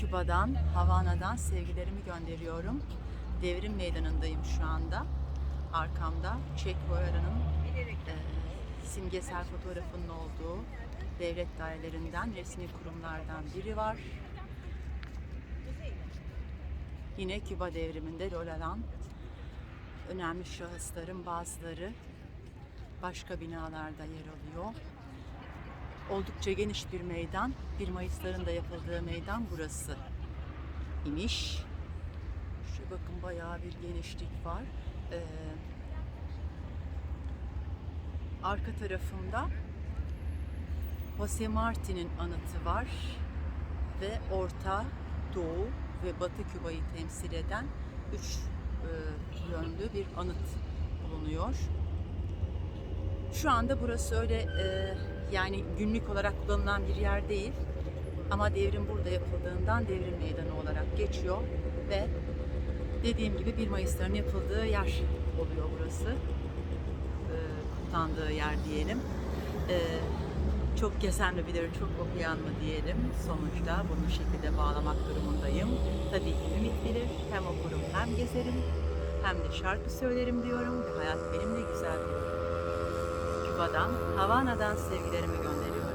Küba'dan, Havana'dan sevgilerimi gönderiyorum. Devrim Meydanı'ndayım şu anda. Arkamda Che Guevara'nın e, simgesel fotoğrafının olduğu devlet dairelerinden, resmi kurumlardan biri var. Yine Küba devriminde rol alan önemli şahısların bazıları başka binalarda yer alıyor. Oldukça geniş bir meydan. 1 Mayıs'ların da yapıldığı meydan burası imiş. Şu bakın bayağı bir genişlik var. Ee, arka tarafımda Jose Marti'nin anıtı var ve Orta, Doğu ve Batı Küba'yı temsil eden üç e, yönlü bir anıt bulunuyor. Şu anda burası öyle e, yani günlük olarak kullanılan bir yer değil. Ama devrim burada yapıldığından devrim meydanı olarak geçiyor ve dediğim gibi 1 Mayıs'ların yapıldığı yer oluyor burası. E, kutlandığı yer diyelim. E, çok gezen mi bilir, çok okuyan mı diyelim. Sonuçta bunu bu şekilde bağlamak durumundayım. Tabii ki Ümit bilir. Hem okurum hem gezerim hem de şarkı söylerim diyorum. Hayat benim de güzel diyorum. Küba'dan, Havana'dan sevgilerimi gönderiyorum.